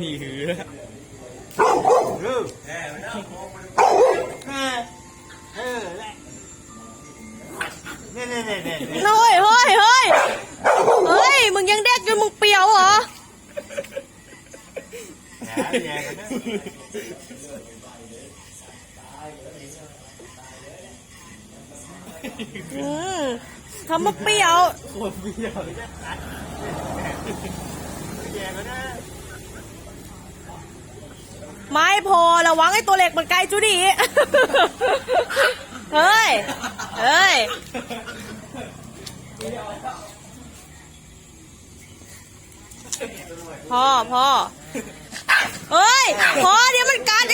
นี่หือเออเนี่ยเนี่ยเนี่ยเนี่ยเฮ้ยเฮ้ยเฮ้ยเฮ้ย มึงยังเด็กจนมึงเปรียวเหรอ แย่กันนะ อืมทำมาเปรี้ยวโคตรเบี้ยวแย่กันนะไม่พอระวังไอ้ตัวเหล็กมันไกลจุดีเฮ้ย เฮ้ย พ่อพ่อเฮ้ย พ่อเดี๋ยวมันกัด